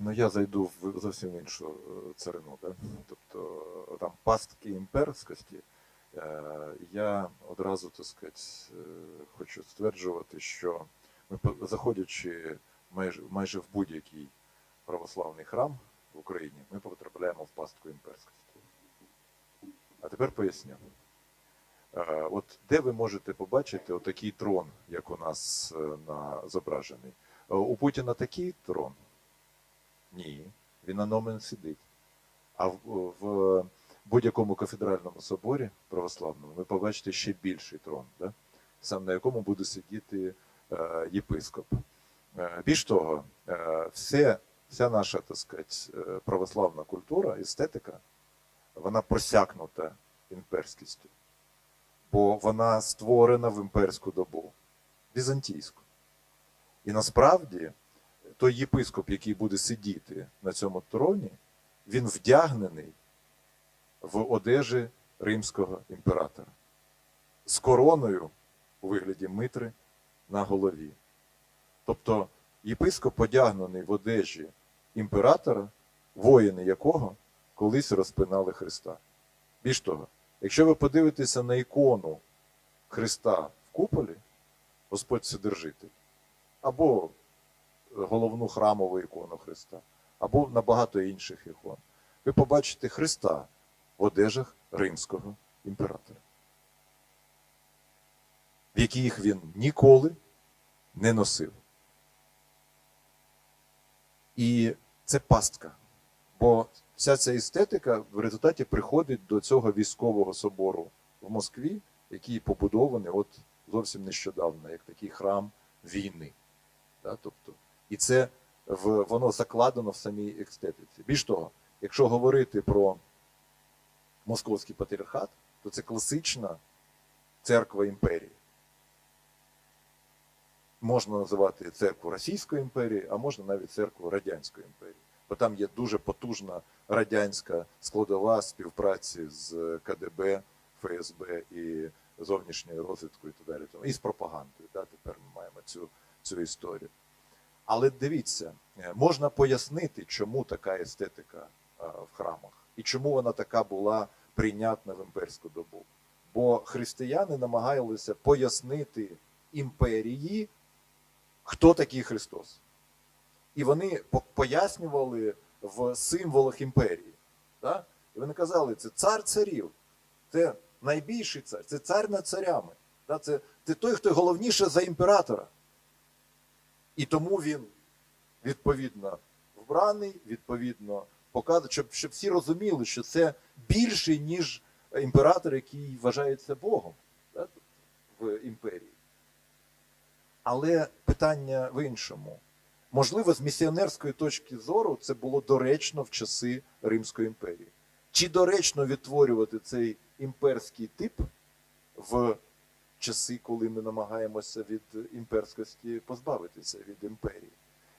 Ну, я зайду в зовсім іншу е, царину. Да? Тобто е, там пастки імперськості. Е, Я одразу, так сказати, е, хочу стверджувати, що ми, заходячи майже, майже в будь-який православний храм в Україні, ми потрапляємо в пастку імперськості. А тепер поясню. Е, От де ви можете побачити отакий трон, як у нас е, на зображений? Е, У Путіна такий трон? Ні, він на ньому не сидить. А в, в будь-якому кафедральному соборі православному ви побачите ще більший трон, да? сам на якому буде сидіти е, єпископ. Е, більш того, е, все, вся наша так сказати, е, православна культура, естетика, вона просякнута імперськістю, бо вона створена в імперську добу, візантійську. І насправді той єпископ, який буде сидіти на цьому троні, він вдягнений в одежі римського імператора з короною у вигляді митри на голові. Тобто єпископ одягнений в одежі імператора, воїни якого колись розпинали Христа. Більш того, якщо ви подивитеся на ікону Христа в куполі, Господь Вседержитель, або головну храмову ікону Христа, або на багато інших ікон, ви побачите Христа в одежах римського імператора, в яких він ніколи не носив. І це пастка. Бо вся ця естетика в результаті приходить до цього військового собору в Москві, який побудований от зовсім нещодавно, як такий храм війни. Да? Тобто, і це в, воно закладено в самій естетиці. Більш того, якщо говорити про московський патріархат, то це класична церква імперії. Можна називати церкву Російської імперії, а можна навіть церкву Радянської імперії. Бо там є дуже потужна радянська складова співпраці з КДБ, ФСБ і зовнішньою розвідкою і так далі. І з пропагандою. Да? Тепер ми маємо цю, цю історію. Але дивіться, е, можна пояснити, чому така естетика в храмах і чому вона така була прийнятна в імперську добу. Бо християни намагалися пояснити імперії, хто такий Христос. І вони пояснювали в символах імперії. І вони казали, це цар царів, це найбільший цар, це цар над царями. Це той, хто головніше за імператора. І тому він відповідно вбраний, відповідно показує, щоб, щоб всі розуміли, що це більший, ніж імператор, який вважається Богом да, в імперії. Але питання в іншому. Можливо, з місіонерської точки зору це було доречно в часи Римської імперії. Чи доречно відтворювати цей імперський тип в часи, коли ми намагаємося від імперськості позбавитися від імперії?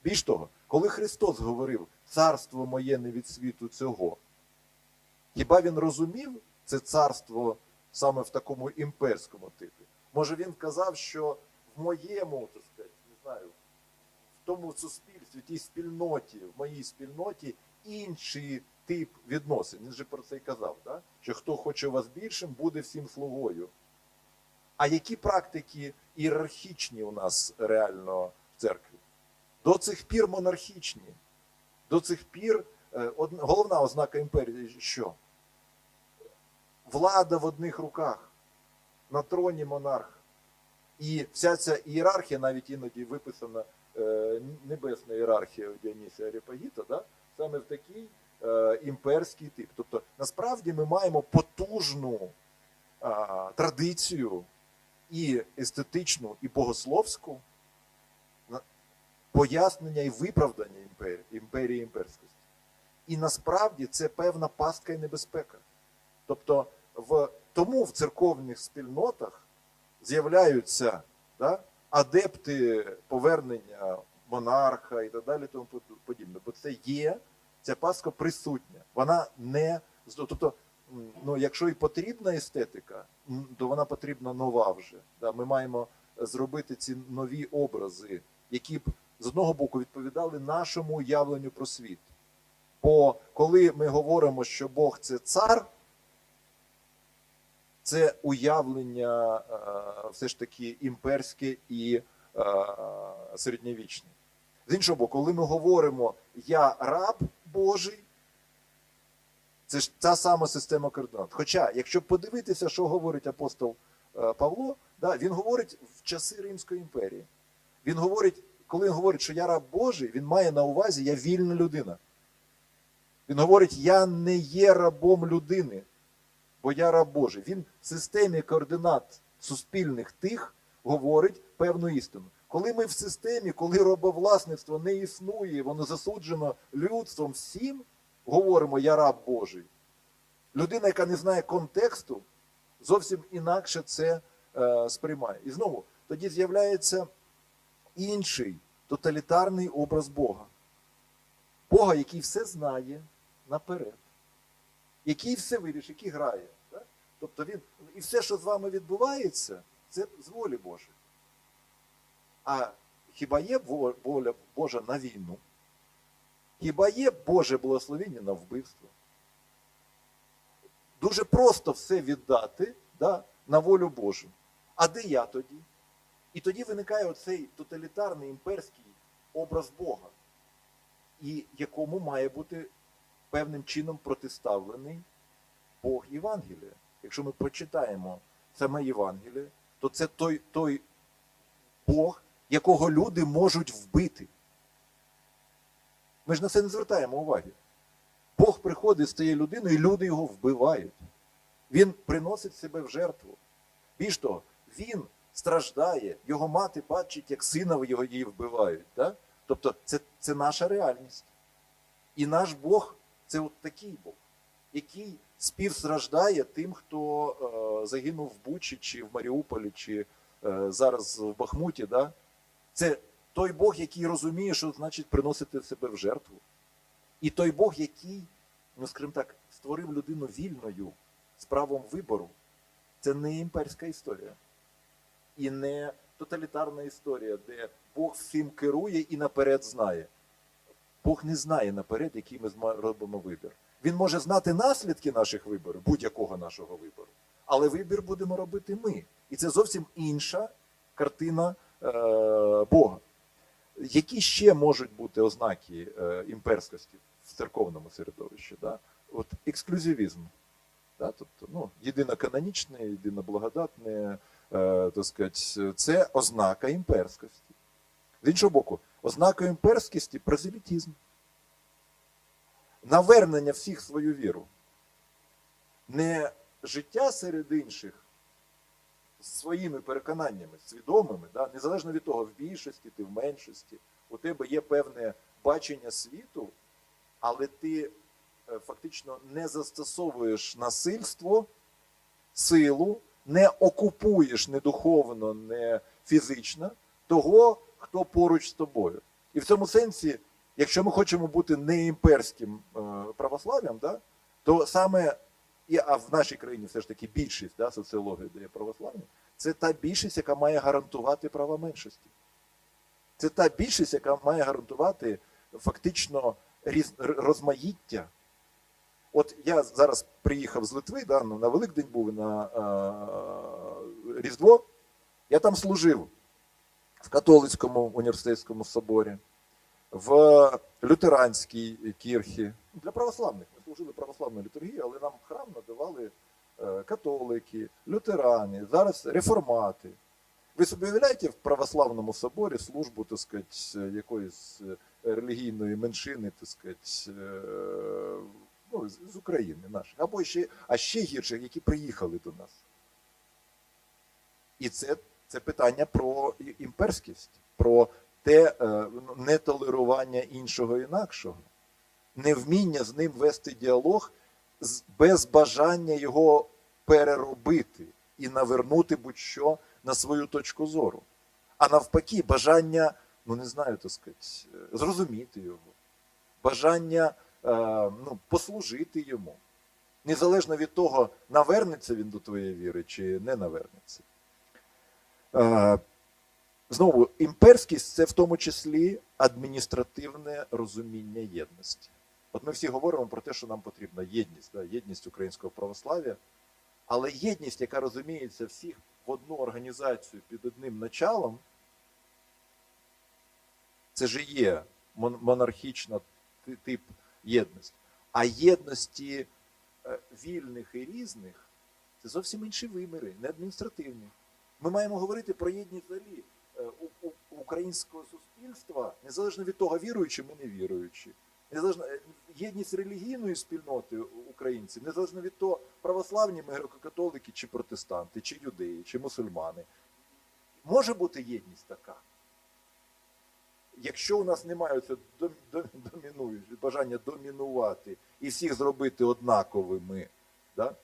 Більш того, коли Христос говорив царство моє не від світу цього, хіба він розумів це царство саме в такому імперському типі? Може він казав, що в моєму, так сказати, не знаю, в тому суспільстві, тій спільноті, в моїй спільноті інший тип відносин. Він же про це й казав, да? що хто хоче вас більшим, буде всім слугою. А які практики ієрархічні у нас реально в церкві? До цих пір монархічні. До цих пір е, головна ознака імперії що? Влада в одних руках, на троні монарх. І вся ця ієрархія, навіть іноді виписана е, небесна ієрархія Діонісія Аріпагіта, да? саме в такий е, імперський тип. Тобто, насправді ми маємо потужну традицію і естетичну, і богословську пояснення і виправдання імперії, імперськості. І насправді це певна пастка і небезпека. Тобто, в, тому в церковних спільнотах з'являються да, адепти повернення монарха і так далі, тому подібне. Бо це є, ця пастка присутня. Вона не тобто, ну, якщо і потрібна естетика, то вона потрібна нова вже. Да? Ми маємо зробити ці нові образи, які б з одного боку відповідали нашому уявленню про світ. Бо коли ми говоримо, що Бог це цар, це уявлення е, все ж таки імперське і е, середньовічне. З іншого боку, коли ми говоримо Я раб Божий, це ж та сама система координат. Хоча, якщо подивитися, що говорить апостол е, Павло, да, він говорить в часи Римської імперії. Він говорить, коли він говорить, що я раб Божий, він має на увазі я вільна людина. Він говорить, я не є рабом людини, бо я раб Божий. Він в системі координат суспільних тих говорить певну істину. Коли ми в системі, коли робовласництво не існує, воно засуджено людством всім, говоримо я раб Божий. Людина, яка не знає контексту, зовсім інакше це е, сприймає. І знову тоді з'являється інший тоталітарний образ Бога. Бога, який все знає наперед, який все вирішить, який грає. Так? Тобто він і все, що з вами відбувається, це з волі Божої. А хіба є воля Божа на війну? Хіба є Боже благословення на вбивство? Дуже просто все віддати да, на волю Божу. А де я тоді? І тоді виникає оцей тоталітарний імперський образ Бога, і якому має бути певним чином протиставлений Бог Євангелія. Якщо ми прочитаємо саме Євангеліє, то це той, той Бог, якого люди можуть вбити. Ми ж на це не звертаємо уваги. Бог приходить, стає людиною, і люди його вбивають. Він приносить себе в жертву. Більш того, він страждає, його мати бачить, як сина його її вбивають. Да? Тобто це, це наша реальність. І наш Бог це от такий Бог, який співстраждає тим, хто е, загинув в Бучі, чи в Маріуполі, чи е, зараз в Бахмуті. Да? Це той Бог, який розуміє, що значить приносити себе в жертву. І той Бог, який, ну скажімо так, створив людину вільною з правом вибору, це не імперська історія. І не тоталітарна історія, де Бог всім керує і наперед знає. Бог не знає наперед, який ми робимо вибір. Він може знати наслідки наших виборів, будь-якого нашого вибору, але вибір будемо робити ми. І це зовсім інша картина е, Бога. Які ще можуть бути ознаки е, імперськості в церковному середовищі? Да? От ексклюзивізм. Да? Тобто, ну, єдиноканонічне, єдиноблагодатне, е, так сказати, це ознака імперськості. З іншого боку, ознакою імперськості прозелітізм. Навернення всіх свою віру. Не життя серед інших своїми переконаннями, свідомими, да? незалежно від того, в більшості, ти в меншості, у тебе є певне бачення світу, але ти е, фактично не застосовуєш насильство, силу, не окупуєш не духовно, не фізично того, хто поруч з тобою. І в цьому сенсі, якщо ми хочемо бути не імперським е, православ'ям, да, то саме, і, а в нашій країні все ж таки більшість да, соціології дає православні, це та більшість, яка має гарантувати права меншості. Це та більшість, яка має гарантувати фактично різ, розмаїття. От я зараз приїхав з Литви, да, ну, на Великдень був на е, Різдво. Я там служив в католицькому університетському соборі, в лютеранській кірхі. Для православних ми служили православну літургію, але нам храм надавали е, католики, лютерани, зараз реформати. Ви собі уявляєте в православному соборі службу, так сказати, якоїсь е, релігійної меншини, так сказати, е, ну, з України наших, або ще, а ще гірших, які приїхали до нас. І це, це питання про імперськість, про те е, нетолерування іншого інакшого, невміння з ним вести діалог без бажання його переробити і навернути будь-що на свою точку зору. А навпаки, бажання, ну не знаю, так сказати, зрозуміти його, бажання е, ну, послужити йому. Незалежно від того, навернеться він до твоєї віри чи не навернеться. Е, Знову, імперськість це в тому числі адміністративне розуміння єдності. От ми всі говоримо про те, що нам потрібна єдність, да, єдність українського православ'я, але єдність, яка розуміється всіх в одну організацію під одним началом, це ж є монархічна тип єдності. А єдності е, вільних і різних це зовсім інші виміри, не адміністративні. Ми маємо говорити про єдність взагалі е, українського суспільства, незалежно від того, віруючі ми не віруючі. Незалежно е, єдність релігійної спільноти українців, незалежно від того, православні ми греко-католики, чи протестанти, чи юдеї, чи мусульмани. Може бути єдність така. Якщо у нас немає це дом- дом- домінуюче бажання домінувати і всіх зробити однаковими, да?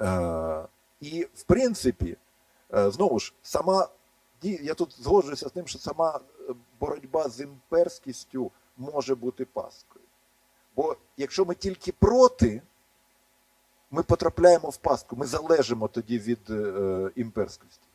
Е, і в принципі, е, знову ж, сама я тут згоджуюся з тим, що сама е, боротьба з імперськістю може бути пасткою. Бо якщо ми тільки проти, ми потрапляємо в пастку, ми залежимо тоді від е, імперськості.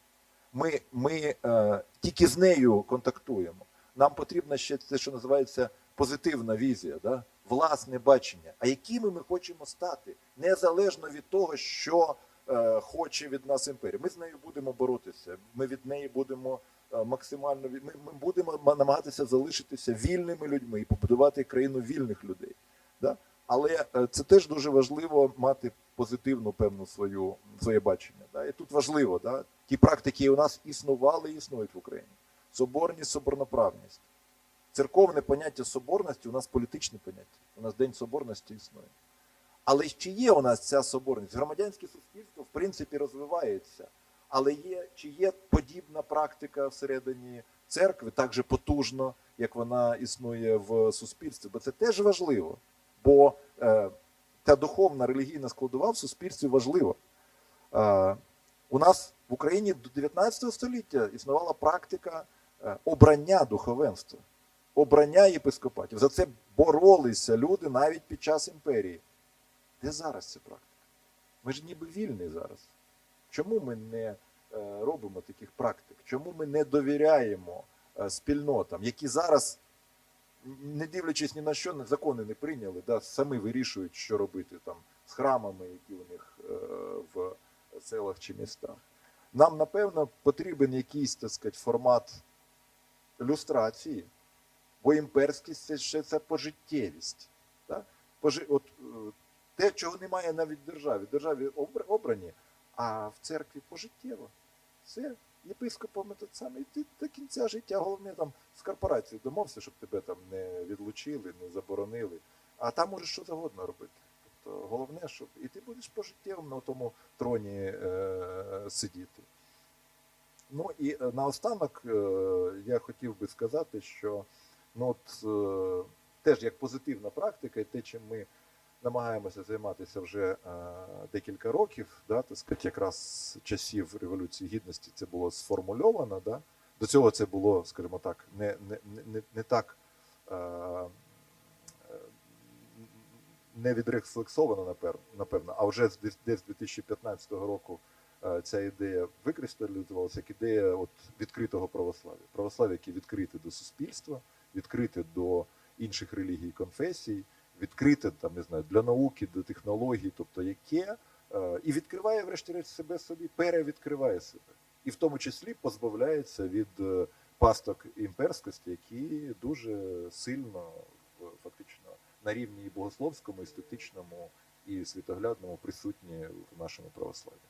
Ми, ми е, тільки з нею контактуємо. Нам потрібна ще те, що називається позитивна візія, да? власне бачення. А якими ми хочемо стати, незалежно від того, що е, хоче від нас імперія. Ми з нею будемо боротися. Ми від неї будемо максимально ми, ми будемо намагатися залишитися вільними людьми і побудувати країну вільних людей. Да? Але е, це теж дуже важливо мати позитивну певну свою своє бачення. Да? І тут важливо, да? ті практики у нас існували і існують в Україні. Соборність, соборноправність. Церковне поняття соборності у нас політичне поняття. У нас День соборності існує. Але чи є у нас ця соборність? Громадянське суспільство, в принципі, розвивається. Але є, чи є подібна практика всередині церкви так же потужно, як вона існує в суспільстві? Бо це теж важливо. Бо е, та духовна релігійна складова в суспільстві важлива. Е, у нас в Україні до 19 століття існувала практика е, обрання духовенства, обрання єпископатів. За це боролися люди навіть під час імперії. Де зараз ця практика? Ми ж ніби вільні зараз. Чому ми не е, робимо таких практик? Чому ми не довіряємо е, спільнотам, які зараз, не дивлячись ні на що, закони не прийняли, да, самі вирішують, що робити там з храмами, які у них е, в селах чи містах. Нам, напевно, потрібен якийсь, так сказати, формат люстрації, бо імперськість це ще це пожиттєвість. Да? Пожи... От, те, чого немає навіть в державі. В державі обрані, а в церкві пожиттєво. Все, єпископом це саме. І ти до кінця життя, головне там з корпорацією домовся, щоб тебе там не відлучили, не заборонили. А там можеш що завгодно робити. Тобто головне, щоб і ти будеш пожиттєвим на тому троні е, сидіти. Ну і е, наостанок е, я хотів би сказати, що ну, от, е, теж як позитивна практика, і те, чим ми намагаємося займатися вже е, декілька років, да, так сказати, якраз часів Революції Гідності це було сформульовано. Да? До цього це було, скажімо так, не, не, не, не так. Е, е, не відрефлексовано, напевно, а вже з десь десь з 2015 року ця ідея викристалізувалася як ідея от відкритого православ'я. Православ'я, яке відкрите до суспільства, відкрите до інших релігій, конфесій, відкрите там, не знаю, для науки, до технологій, тобто яке е, і відкриває, врешті-решт, себе собі, перевідкриває себе. І в тому числі позбавляється від е, пасток імперськості, які дуже сильно фактично на рівні і богословському, естетичному і світоглядному присутні в нашому православ'ї.